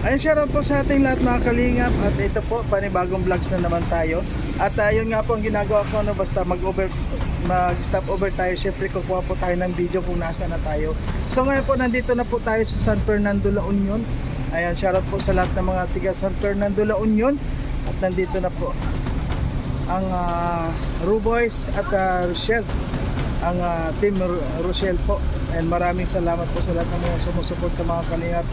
Ayun, shoutout po sa ating lahat mga kalingap at ito po, panibagong vlogs na naman tayo. At uh, yun nga po ang ginagawa ko, no, basta mag-over, mag-stop over tayo, syempre kukuha po tayo ng video kung nasa na tayo. So ngayon po, nandito na po tayo sa San Fernando La Union. Ayan, shoutout po sa lahat ng mga tiga San Fernando La Union. At nandito na po ang uh, Ruboys at uh, Rochelle ang ah, team Ro- Rochelle po and maraming salamat po sa lahat ng mga sumusuporta mga kalingap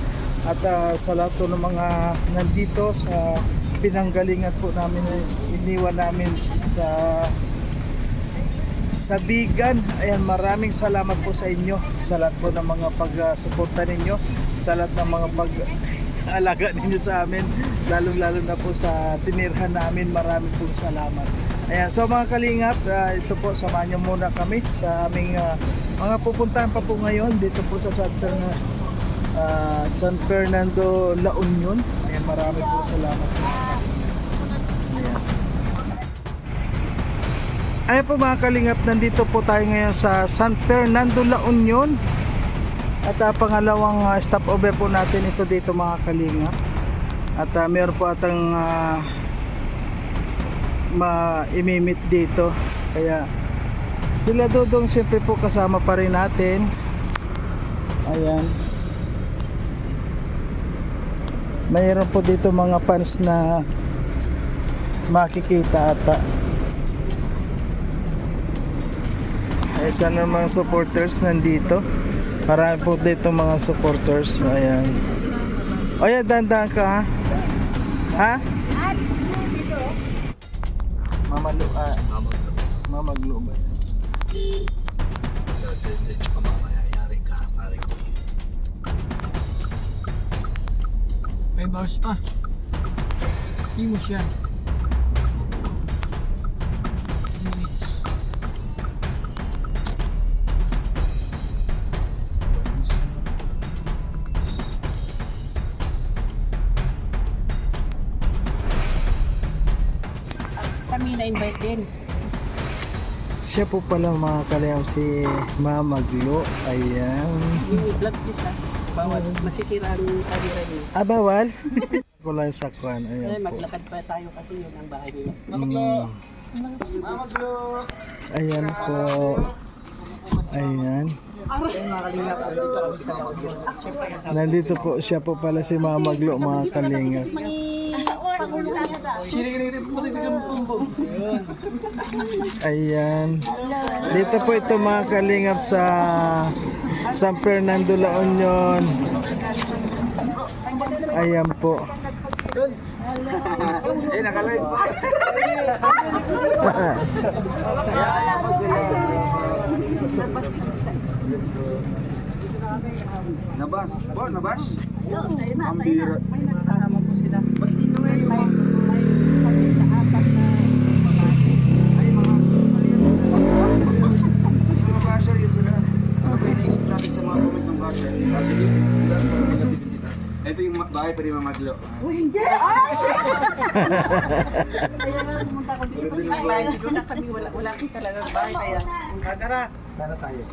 at ah, sa lahat ng mga nandito sa pinanggalingan po namin iniwan namin sa sa Bigan. Ayan maraming salamat po sa inyo sa lahat po ng mga pag-suporta ninyo sa lahat ng mga pag alaga ninyo sa amin lalong lalo na po sa tinirhan namin. Maraming po salamat. Ayan so mga kalingap ah, ito po samahan nyo muna kami sa aming ah, mga pupuntahan pa po ngayon dito po sa San Fernando San Fernando La Union. Ayan marami po salamat. Ayan. Ayan po mga kalingap, nandito po tayo ngayon sa San Fernando La Union. At ah, pangalawang ah, stopover po natin ito dito mga kalingap. At ah, meron po atang uh, ma-imimit dito. Kaya sila dudong syempre po kasama pa rin natin. Ayan Mayroon po dito mga fans na makikita ata Eh, sana mga supporters nandito. Marami po dito mga supporters. Ayan. O yan, dandan ka ha? Ha? Mamalo, ah. Mamaglo ba? May bars pa. Iwas yan. Kami na-invite din. Siya po pala mga kalayaw si Mamaglo. Ayan. Yung vlog this ah. Bawal. Masisira ang camera niyo. Ah, bawal? Ko lang sa kwan. Ayan po. maglakad pa tayo kasi yun ang bahay nila. Mm. Ayan po. Ayan. Nandito po siya po pala si Mamaglo mga kalingap. Ayan. Dito po ito mga kalingap sa San Fernando La Union. Ayan po. Eh, nakalive pa. Nabas. Bo, nabas? Ang bira. May nagsasama po sila. Pag sino eh, may may kami na apat na babae. Ay, mga Mga basher yun sila. Ano ba yung naisip natin sa mga comment ng basher? Kasi yun, wala sa mga. Ito yung ma- bahay pa rin mamadlo. Oh, hindi! Ay! Kaya nga pumunta ko dito kasi may bahay siguro na kami wala wala kasi talagang bahay kaya. Tara. Tara tayo.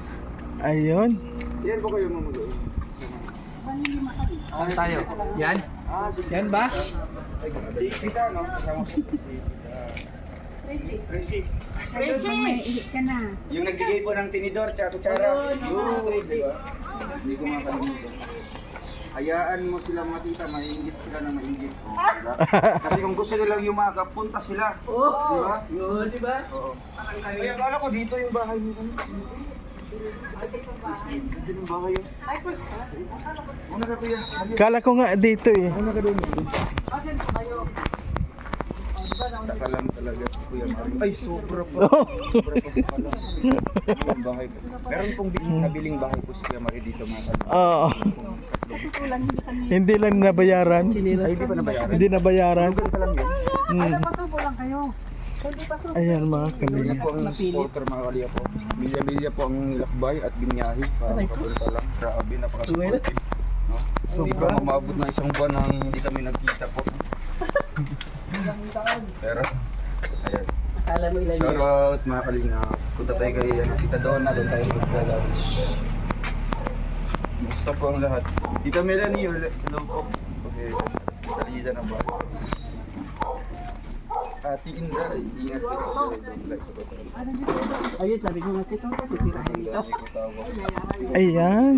Ayun. Yan po kayo mamulo. Saan tayo? Yan? Yan ba? Si Tita, no? Kasama ko si Tita. Crazy. Tracy. Crazy! Yung nagbigay po ng tinidor, tsaka kutsara. Yun, Yun, di ba? Hindi ko makalimutan. Hayaan mo sila mga tita, maingit sila na maingit. Diba? Kasi kung gusto nilang yumakap, punta sila. Oh! Di ba? Yun, di ba? Oo. Kaya akala ko dito yung bahay mo. Ano? Kala ko nga dito eh. Saka lang talaga si Kuya Mario. Ay, sobra pa. Oh. Sobra pa. Yung bahay ko. Meron pong bi- nabiling bahay po si Kuya Mario dito mga kalma. Oo. Hindi lang nabayaran. Ay, hindi pa nabayaran. Hindi nabayaran. Ganun pa lang yun. Hmm. Pa so kulang kayo. Ayan mga Kanya kalingap. po ang supporter mga kaliya po. Milya-milya po ang lakbay at binyahi para makapunta lang. Grabe, napaka-supportive. No? Sobra umabot na isang buwan nang hindi kami nagkita po. Pero, ayan. Akala mo ilan Shout out mga kalinga. Punta tayo kay ano, Tita Donna, doon tayo mag-lunch. Gusto po ang lahat. Tita Melanie, hello po. Okay, Taliza na ba? Ate Inda, ingat ka sa. Ayun, sabi ko nga si Toto, si Tira Ang dito. ko. Ayan.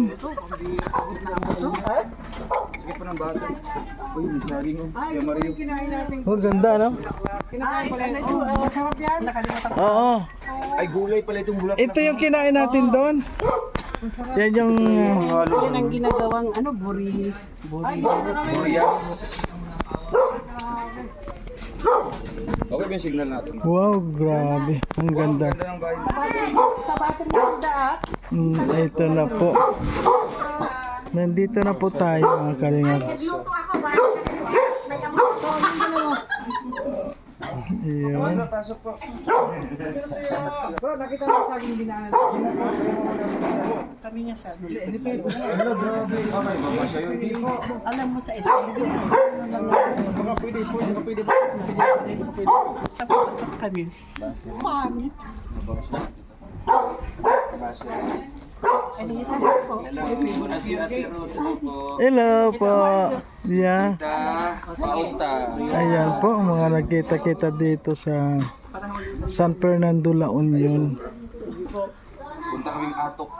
Sige po ng bata. Uy, saging oh. Kaya Mario. Oh, ganda, no? Kinakain pala ito. Oh, sarap yan. Nakalimutan ko. Oo. Ay, gulay pala itong bulak. Ito yung kinain natin doon. Yan yung... uh, Yan ang ginagawang ano, buri. Buri. Burias. Okay ba yung signal natin? Wow, grabe. Ang ganda. Ganda ng bahay. Sa batang ganda ah. Mm, ito na po. Nandito na po tayo mga kalingap. Ayun. Pasok po. Bro, nakita mo sa aking binaan. Kami niya sa Hello, grabe. Oh, may mama siya yun. Hindi po. Alam mo sa SMD. Baka pwede po, baka pwede po. Tapos kami. Pangit. Ano yung hello po. Hello po. Yeah. Ta, pausta. Ayan po, mga nagkita-kita dito sa San Fernando, La Union. Punta kaming atok.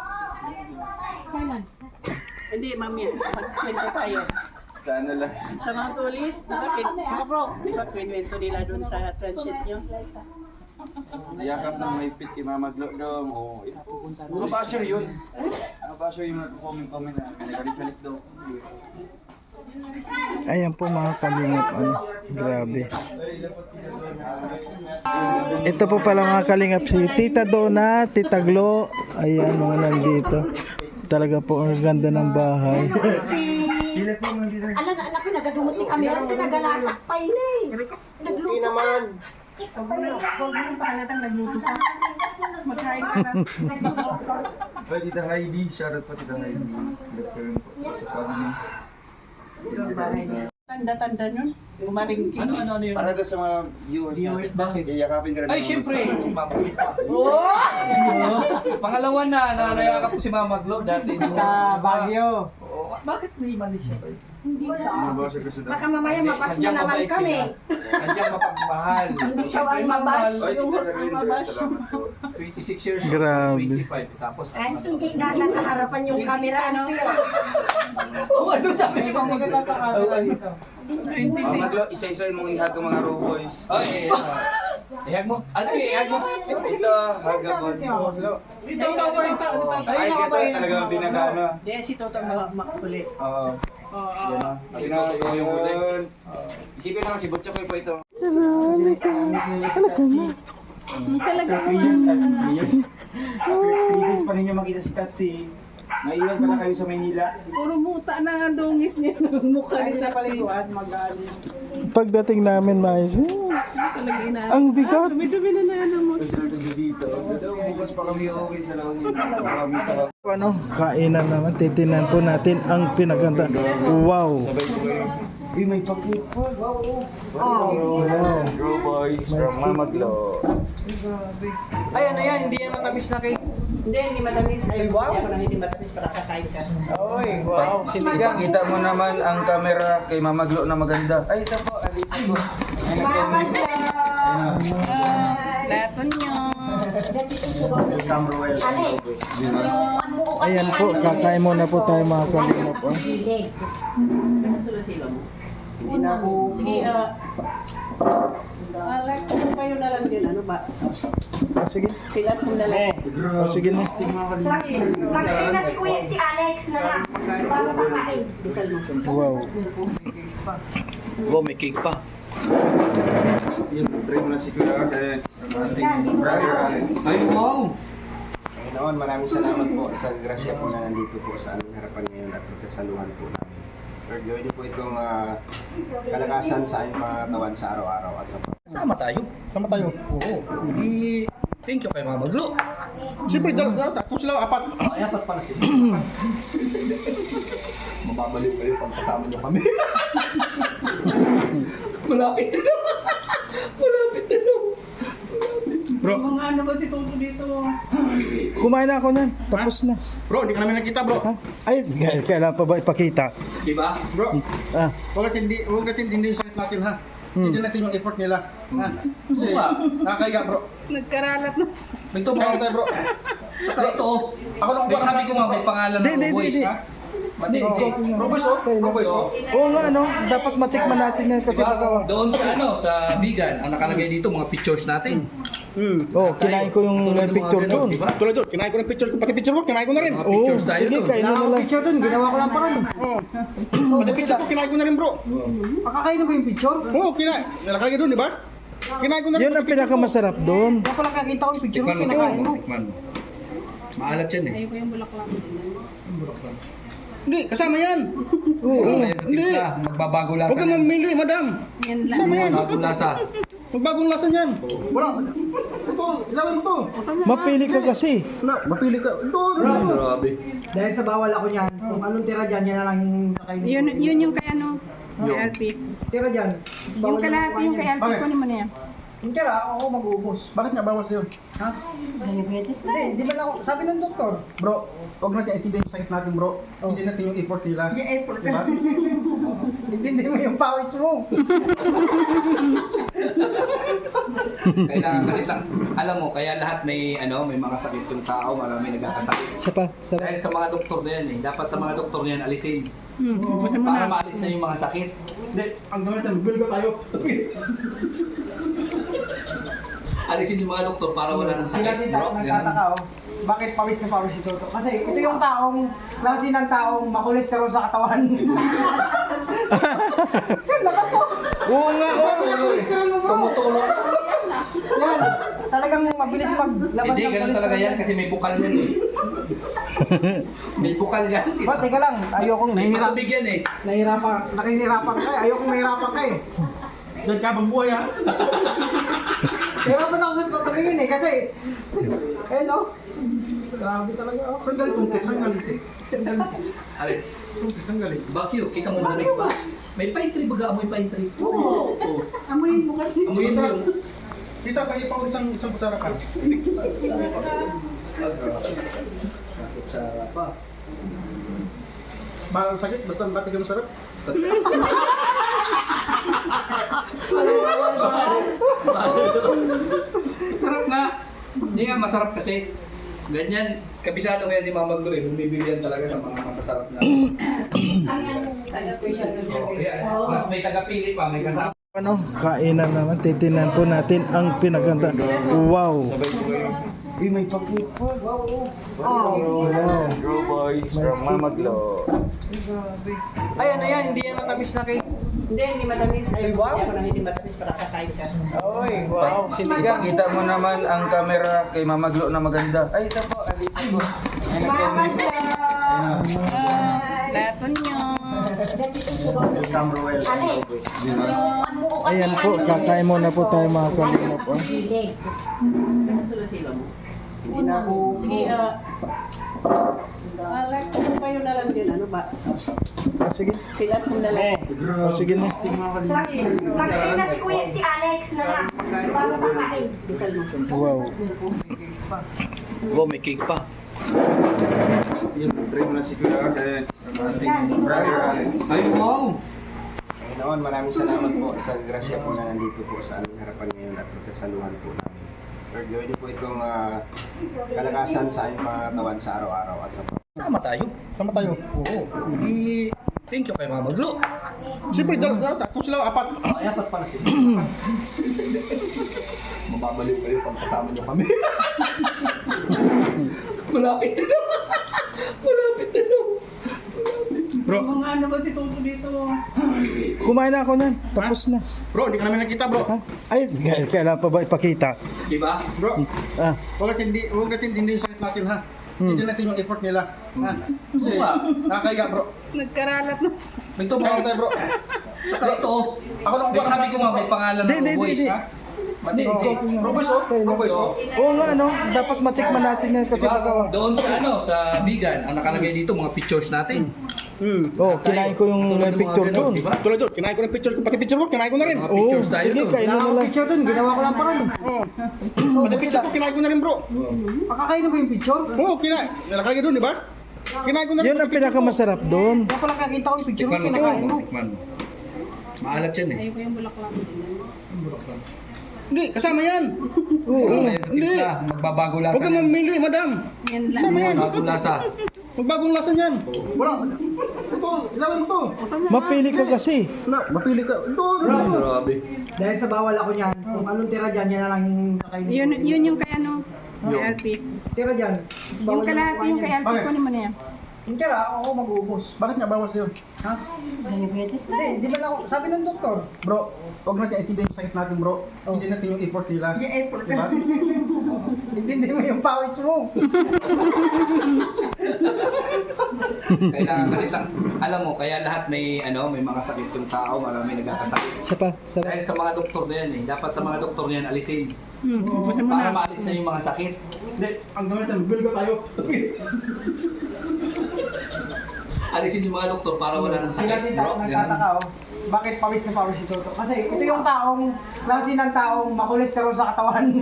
Hindi, mami. Magkwento tayo. Sana lang. Sa mga tulis, bakit? Saka bro, di ba kwento nila dun sa transit nyo? Yakap ng may pit kay Mama Glodong. Oo. Mga basher yun. Mga basher yung nagko-comment-comment na. Galit-galit daw. Ayan po mga kalingap. Ano, grabe. Ito po pala mga kalingap si Tita Donna, Tita Glo. Ayan mga nandito. Talaga po ang ganda ng bahay. Ala na anak ko nagadumot ni kamera pinagalasak pa ini. Nagluto naman. Huwag mo pahalatang nagluto ka. Magkain ka na. Tita Heidi. Shoutout po Tita Heidi. Po sa family. Tanda-tanda nun. Umaring Ano, ano, ano yun? Para doon sa mga viewers, Viewers, natin. bakit? Iyakapin ka rin. Ay, syempre, si Mama. Pangalawa na, na nayakap ko si Mama Glo dati. Sa Baguio. Oo, bakit may mali siya? Mga basher kasi daw. Baka mamaya mapas na naman kami. Sadyang mapagmahal. Hindi ka ang mabash. Ay, Yung host Carlinda, mabash. salamat po. 26 years old, Grabe. 25. Tapos, Ay, hindi na nasa harapan yung camera ano. oh, ano sabi ni Mama Glo? Mama Glo, isa-isa mong ihag ang mga raw boys. Ay, eh, ah. Ihag mo. Ano sige, ihag mo. Ito, hagabon. Ito, ito, ito, ito. Ay, ito talagang pinagano. Hindi, si Toto ma- makuli. Oo. Yan o. Kasi ikaw yung huli. Isipin lang si Butchok po ito. Talaga na. Three years at three years. After three years pa ninyo makita si Tatsi. Naiwan pala kayo sa Maynila. Puro muta na nga dungis niya ng mukha Ay, ni na mag-ano. Pagdating namin, mais, eh, Talaga ina. ang bigat. Dumi-dumi na na yan ang mukha. Dito. Bukas pa kami okay sa laon yun. Kami sa Ano, kainan naman. Titinan po natin ang pinaganda. Wow. Uy, may pakit po. Wow. Grow boys from Mama Glo. Ay, ano yan? Hindi yan matamis na cake. Hindi, hindi matamis. Ay, wow. Hindi ako nang hindi matamis para kakain ka. Oy, wow. Sinigang. Kita mo naman ang camera kay Mama Glo na maganda. Ay, ito po. Alipin ko. Ay. Ayun na. Lapon. Alex. Ayan po, kakain muna po tayo mga kalingap. Oh. Gusto na sila mo? Hindi na ako. Sige, ah. Kayo na lang din, ano ba? Ah, sige. Pilat mo na lang. Ah, sige na. Magaling na si Kuya si Alex na lang. Bago. Bisal mo. Wow. Oh, may cake pa. Yung try mo na si Kuya Alex. Ay, wow! Panginoon, maraming salamat po sa grasya po na nandito po sa aming harapan ngayon at pagsasaluhan po namin. Lord, gawin niyo po itong ah, kalakasan sa aming mga katawan sa araw-araw at sa Sama tayo. Sama tayo. Oo. Di, thank you kay Mama Glo. Siyempre, dalawa na. Tapos sila, apat. Ay, apat pala sila. Mababalik kayo pag kasama niyo kami. Malapit na daw. Malapit na daw. Bro, Mga ano ba si Toto dito? kumain na ako nan. Tapos na. Bro, hindi ka namin nakita, bro. Ha? Ay, kailan pa ba ipakita? Di ba? Bro, Ah, huwag natin hindi, huwag natin hindi yung sakit natin, ha? Hmm. Hindi natin yung effort nila. Ha? Kasi, nakakaya, bro. Nagkaralat na. Ba? tayo, bro. Tsaka ito. Ako lang May sabi ko nga may pangalan ng di. ha? Mati, hindi. Bro, boys, oh. Bro, boys, oh. Oo nga no, dapat matikman natin yan kasi Diba? baka Doon sa ano, sa vegan, ang nakalagay dito mga pictures natin. Hmm. Oh, kinain ko yung Tulad mga picture ganun, doon. Di ba? Tulad doon, kinain ko ng picture ko. Pati picture ko, kinain ko na rin. Mga pictures tayo sige, doon. kainin mo na lang. picture dun, ginawa ko lang pa rin. Oo. Pati picture ko, kinain ko na rin, bro. Makakain na ba yung picture? Oo, kinain. Nakalagay doon, di ba? Kinain ko na rin. Yun ang pati picture ko. pinakamasarap doon. Kaya pala kakita ko yung picture mo, Tikman mo, kinakain mo. mo, tikman mo. Maalat yan eh. Ayoko yung bulaklak. Hindi, kasama yan. Oo. Kasama yan sa Hindi. timpla. Magbabago lasa. Huwag kang yan. mamili, madam. Yan lang. Kasama yan. Bagong lasa. Magbagong lasa niyan. Wala. Ito, ilawan mo to. Mapili ka kasi. Na, mapili ka. Ito, ito. Grabe. Dahil sa bawal ako niyan, kung anong tira dyan, yan na lang yung nakainin. Yun, yun yung kay ano, kay Alpit. Tira dyan. Yung kalahati yung kay yan. Alpit, Bakit? kunin mo na yan. Yung tira, ako mag-uubos. Bakit nga bawal sa'yo? Ha? Hindi, hindi man ako. Sabi ng doktor. Bro, huwag natin intindihin yung sakit natin, bro. Hindi natin yung effort nila. Yung effort Diba? Hindi mo yung pawis mo. Kailangan kasi ta- alam mo, kaya lahat may ano, may mga sakit yung tao, marami nagkakasakit. Isa pa, sarap. Dahil sa mga doktor na yan eh, dapat sa mga doktor na yan alisin. Hmm, Para na. maalis na yung mga sakit. Hindi, ang gawin natin, bill ka tayo. Alisin yung mga doktor para wala nang Sila sakit. sa ganun. nagtataka oh. Bakit pawis na pawis si Toto? Kasi ito yung taong, klase ng taong makolesterol sa katawan. Lakas oh. Oo nga. Bro. Tumutulong. Yan. Talagang mabilis maglabas Hindi, ng ganun talaga kolesterol yan kasi may bukal yan eh. may bukal yan. Ba, teka lang. Ayokong May nahihirap. patubig yan eh. Nahihirapan. Nakihirapan ka eh. Ayokong mahirapan ka eh. Diyan ka magbuhay, ha? Hirapan ako sa tatalingin eh kasi eh no. Grabe talaga oh. Ang galit mong text, ang galit eh. Alin? Ang text, ang galit. Bakyo, kita mo malamig ba? May pine tree baga, amoy pine tree. Oo. Amuyin mo kasi. Amoyin mo yung... Tita, pahit pa isang isang kutsara ka. Kutsara pa. Baka sakit, basta batik ka masarap. Sarap nga. Hindi nga, masarap kasi. Ganyan, kabisado kaya si Mama Glo eh, bumibili yan talaga sa mga masasarap na. Oh, yeah. Mas may tagapili pa, may kasama. Ano, kainan naman. Titinan po natin ang pinaganda. Wow. Uy, may pakit po. Oh. Wow. Grow boys from Mama Glo. Ay ano yan, hindi yan matamis na cake. Hindi, hindi matamis. Ay wow. Hindi ako nang hindi matamis para kakain siya. Oy, wow. Sinigang. Pakita mo naman ang camera kay Mama Glo na maganda. Ay, ito po. Alito po. Ay, nag-comment. Ah, Laton nyo. Welcome, Roel. Alex. Ayan po, kakain muna po tayo mga kalingap. Oh. Gusto na sila mo. Hindi na ako. Sige, ah. Alex, ano kayo na lang din? Ano ba? Ah, sige. Sila kung na lang. Ah, sige na. Magaling na si Kuya, si Alex na lang. Bago pakain. Wow. Wow, may cake pa. Yung try mo na si Kuya Alex. Ang ating brother Alex. Ay, wow! Panginoon, maraming salamat po sa grasya po na nandito po sa aming harapan ngayon at pagsasaluhan po namin. Lord, gawin niyo po itong ah, kalakasan sa aming mga katawan sa araw-araw at sa Sama tayo. Sama tayo. Oo. Di, thank you kay Mama Glo. Siyempre, dalawa, dalawa. Kung sila apat. Ay, apat pala sila. Mababaliw kayo pag kasama niyo kami. Malapit na daw. Malapit na daw. Bro, ano ba si Toto dito? Kumain na ako nan. Tapos na. bro, hindi ka namin nakita, bro. Ha? Ay, k- kailan pa ba ipakita? Di ba? Bro, Ah, huwag natin hindi, huwag natin hindi yung sakit natin, ha? Hmm. Hindi natin yung effort nila. Ha? Kasi, Oo nga. nakakaya, bro. Nagkaralat na. Ito Kaya ba? tayo, bro. Tsaka ito. Ako lang May sabi ko nga may pangalan Di, ng di, di, boys. di. ha? Mati, hindi. Bro, boys, oh. Bro, boys, oh. Oo nga no, dapat matikman natin yan kasi Diba? baka Doon sa ano, sa vegan, ang nakalagay dito mga pictures natin. Hmm. Oh, kinain ko yung may picture doon. Tulad doon, kinain ko ng picture ko. Pati picture ko, kinain ko na rin. Oo, tayo sige, doon. kainin mo lang. picture dun, ginawa ko lang parang. Oo. Pati picture ko, kinain ko na rin bro. Pakakain na ba yung picture? Oo, kinain. Nakalagay doon, di ba? Kinain ko na rin. Yun ang pinakamasarap doon. Kaya pala kakita ko yung picture mo, mo, kinakain mo. mo, mo. Maalat yan eh. Ayoko yung bulaklak. Hindi, kasama yan. Oo. Kasama yan sa Hindi. timpla. Magbabago lasa Huwag kang yan. mamili, madam. Yan lang. Kasama yan. Magbago lasa. Magbagong lasa niyan. Wala. Ito, ilawan mo to. Mapili ka kasi. Na, mapili ka. Ito, ito. Grabe. Dahil sa bawal ako niyan, kung anong tira dyan, yan na lang yung nakainin. Yun, yun yung kay ano, kay. Alpi. Tira dyan. Yung kalahati yung kay Bakit? kunin mo na yan. Yung tira, ako mag-uubos. Bakit nga bawal sa'yo? Ha? Diabetes Hindi, di ba na ako, sabi ng doktor. Bro, huwag natin intindihin yung sakit natin bro. Hindi natin yung effort nila. Yung effort Diba? Hindi mo yung pawis mo. Kailangan kasi, ta- alam mo, kaya lahat may, ano, may mga sakit yung tao, marami nagkakasakit. Isa pa, sarap. Dahil sa mga doktor na yan eh. Dapat sa mga doktor na yan, alisin. Hmm, ubusin mo Para na. maalis na yung mga sakit. Hindi, ang gawin natin, bilga tayo. Alisin yung mga doktor para wala nang Sila sakit. din Bro, tayo nagtataka oh. Bakit pawis na pawis si Toto? Kasi ito yung taong, klase ng taong makolesterol sa katawan.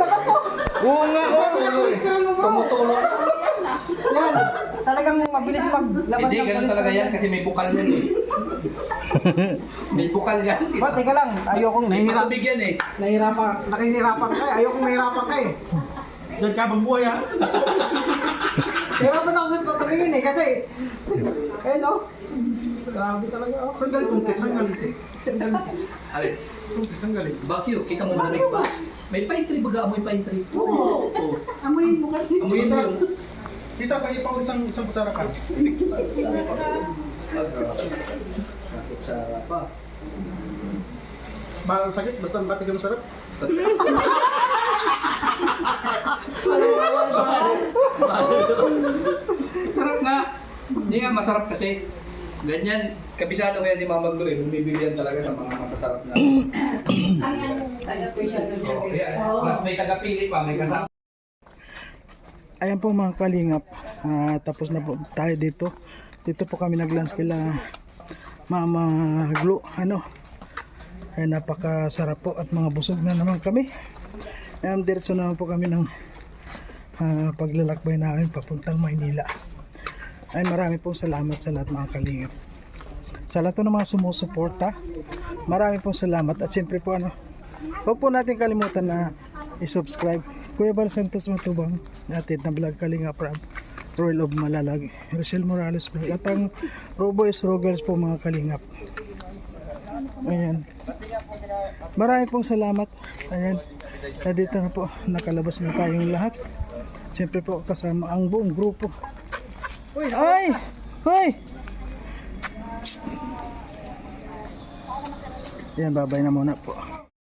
Lakas oh. Oo nga, oh. Kolesterol mo bro. Tumutulo. Yan. Talagang mabilis maglabas Hindi, ng ganun talaga yan kasi may bukal yan eh. may bukal yan. Ba, teka lang. Ayokong May nahihirap. matubig yan eh. Nahihirapan. Nakinirapan ka eh. Ayokong mahirapan ka eh. Diyan ka, magbuhay ha. Hirapan ako sa tatingin eh. Kasi, eh no. Grabe talaga oh. Saan galing text? Saan galing? Alin? Saan galing? Bakyo, kita mo malamig pa. May pine tree baga, amoy pine tree. Oo. Oo. Amoyin mo kasi. Amoyin mo yung... Tita, pwede pa ako isang, isang kutsara ka. Kutsara pa. Mahal sakit, basta batik ka masarap. Sarap nga. Hindi nga, masarap kasi. Ganyan, kabisado kaya si Mama Glo eh, bumibili yan talaga sa mga masasarap na. Oo, kaya, plus may tagapili pa, may kasama. Ayan po mga kalingap. Ah, tapos na po tayo dito. Dito po kami nag-lunch kila Mama Glo. Ano? Ay napakasarap po at mga busog na naman kami. Ayan, diretso na po kami ng ah, paglalakbay namin papuntang Maynila. Ay marami pong salamat sa lahat mga kalingap. Sa lahat ng mga sumusuporta, marami pong salamat at siyempre po ano, huwag po natin kalimutan na i-subscribe. Kuya Bal Santos Matubang, natin na vlog Kalinga Prab, Royal of Malalag, Rochelle Morales vlog, at ang Raw Boys, Raw Girls po mga kalingap. Ayan. Marami pong salamat. Ayan. Na dito na po, nakalabas na tayong lahat. Siyempre po kasama ang buong grupo. Ay! Shh. Yan, babay na muna po.